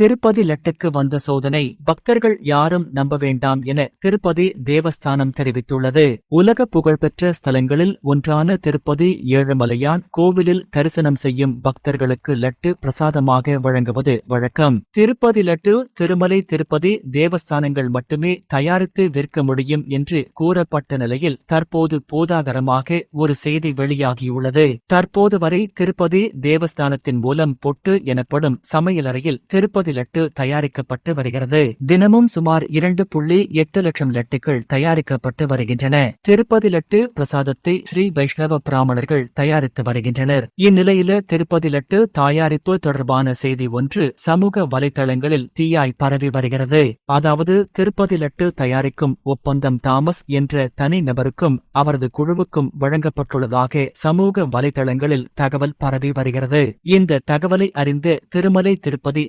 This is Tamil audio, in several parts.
திருப்பதி லட்டுக்கு வந்த சோதனை பக்தர்கள் யாரும் நம்ப வேண்டாம் என திருப்பதி தேவஸ்தானம் தெரிவித்துள்ளது. உலக புகழ்பெற்ற ஸ்தலங்களில் ஒன்றான திருப்பதி ஏழுமலையான் கோவிலில் தரிசனம் செய்யும் பக்தர்களுக்கு லட்டு பிரசாதமாக வழங்குவது வழக்கம். திருப்பதி லட்டு திருமலை திருப்பதி தேவஸ்தானங்கள் மட்டுமே தயாரித்து விற்க முடியும் என்று கூறப்பட்ட நிலையில் தற்போது போதாகரமாக ஒரு செய்தி வெளியாகியுள்ளது. தற்போது வரை திருப்பதி தேவஸ்தானத்தின் மூலம் பொட்டு எனப்படும் சமையலறையில் திருப்பதி லட்டு தயாரிக்கப்பட்டு வருகிறது. தினமும் சுமார் இரண்டு புள்ளி எட்டு லட்சம் லட்டுகள் தயாரிக்கப்பட்டு வருகின்றன. திருப்பதி லட்டு பிரசாதத்தை ஸ்ரீ வைஷ்ணவ பிராமணர்கள் தயாரித்து வருகின்றனர். இந்நிலையில திருப்பதி லட்டு தயாரிப்பு தொடர்பான செய்தி ஒன்று சமூக வலைதளங்களில் தீயாய் பரவி வருகிறது. அதாவது திருப்பதி லட்டு தயாரிக்கும் ஒப்பந்தம் தாமஸ் என்ற தனி நபருக்கும் அவரது குழுவுக்கும் வழங்கப்பட்டுள்ளதாக சமூக வலைதளங்களில் தகவல் பரவி வருகிறது. இந்த தகவலை அறிந்து திருமலை திருப்பதி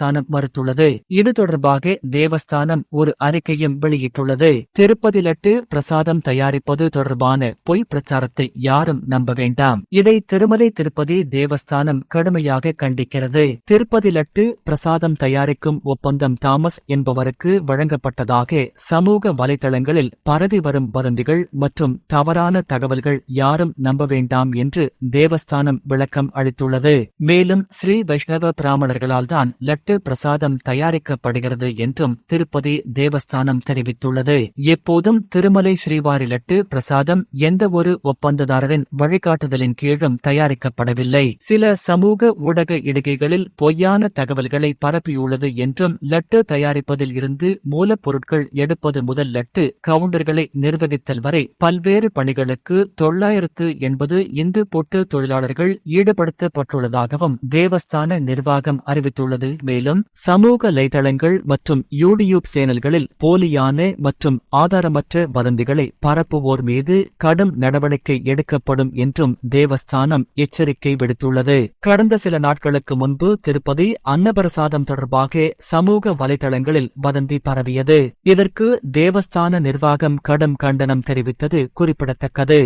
தேவஸ்தானம் மறுத்துள்ளது. இது தொடர்பாக தேவஸ்தானம் ஒரு அறிக்கையும் வெளியிட்டுள்ளது. திருப்பதி லட்டு பிரசாதம் தயாரிப்பது தொடர்பான பொய் பிரச்சாரத்தை யாரும் நம்ப வேண்டாம். இதை திருமலை திருப்பதி தேவஸ்தானம் கடுமையாக கண்டிக்கிறது. திருப்பதி லட்டு பிரசாதம் தயாரிக்கும் ஒப்பந்தம் தாமஸ் என்பவருக்கு வழங்கப்பட்டதாக சமூக வலைதளங்களில் பரவி வரும் வதந்திகள் மற்றும் தவறான தகவல்கள் யாரும் நம்ப வேண்டாம் என்று தேவஸ்தானம் விளக்கம் அளித்துள்ளது. மேலும் ஸ்ரீ வைஷ்ணவ பிராமணர்களால் தான் லட்டு பிரசாதம் தயாரிக்கப்படுகிறது என்றும் திருப்பதி தேவஸ்தானம் தெரிவித்துள்ளது. எப்போதும் திருமலை ஸ்ரீவாரி லட்டு பிரசாதம் எந்த ஒரு ஒப்பந்ததாரரின் வழிகாட்டுதலின் கீழும் தயாரிக்கப்படவில்லை. சில சமூக ஊடக இடுகைகளில் பொய்யான தகவல்களை பரப்பியுள்ளது என்றும் லட்டு தயாரிப்பதில் இருந்து மூலப்பொருட்கள் எடுப்பது முதல் லட்டு கவுண்டர்களை நிர்வகித்தல் வரை பல்வேறு பணிகளுக்கு தொள்ளாயிரத்து எண்பது இந்து பொட்டு தொழிலாளர்கள் ஈடுபடுத்தப்பட்டுள்ளதாகவும் தேவஸ்தான நிர்வாகம் அறிவித்துள்ளது. மேலும் சமூக லைதளங்கள் மற்றும் யூடியூப் சேனல்களில் போலியான மற்றும் ஆதாரமற்ற வதந்திகளை பரப்புவோர் மீது கடும் நடவடிக்கை எடுக்கப்படும் என்றும் தேவஸ்தானம் எச்சரிக்கை விடுத்துள்ளது. கடந்த சில நாட்களுக்கு முன்பு திருப்பதி அன்னபிரசாதம் தொடர்பாக சமூக வலைதளங்களில் வதந்தி பரவியது. இதற்கு தேவஸ்தான நிர்வாகம் கடும் கண்டனம் தெரிவித்தது குறிப்பிடத்தக்கது.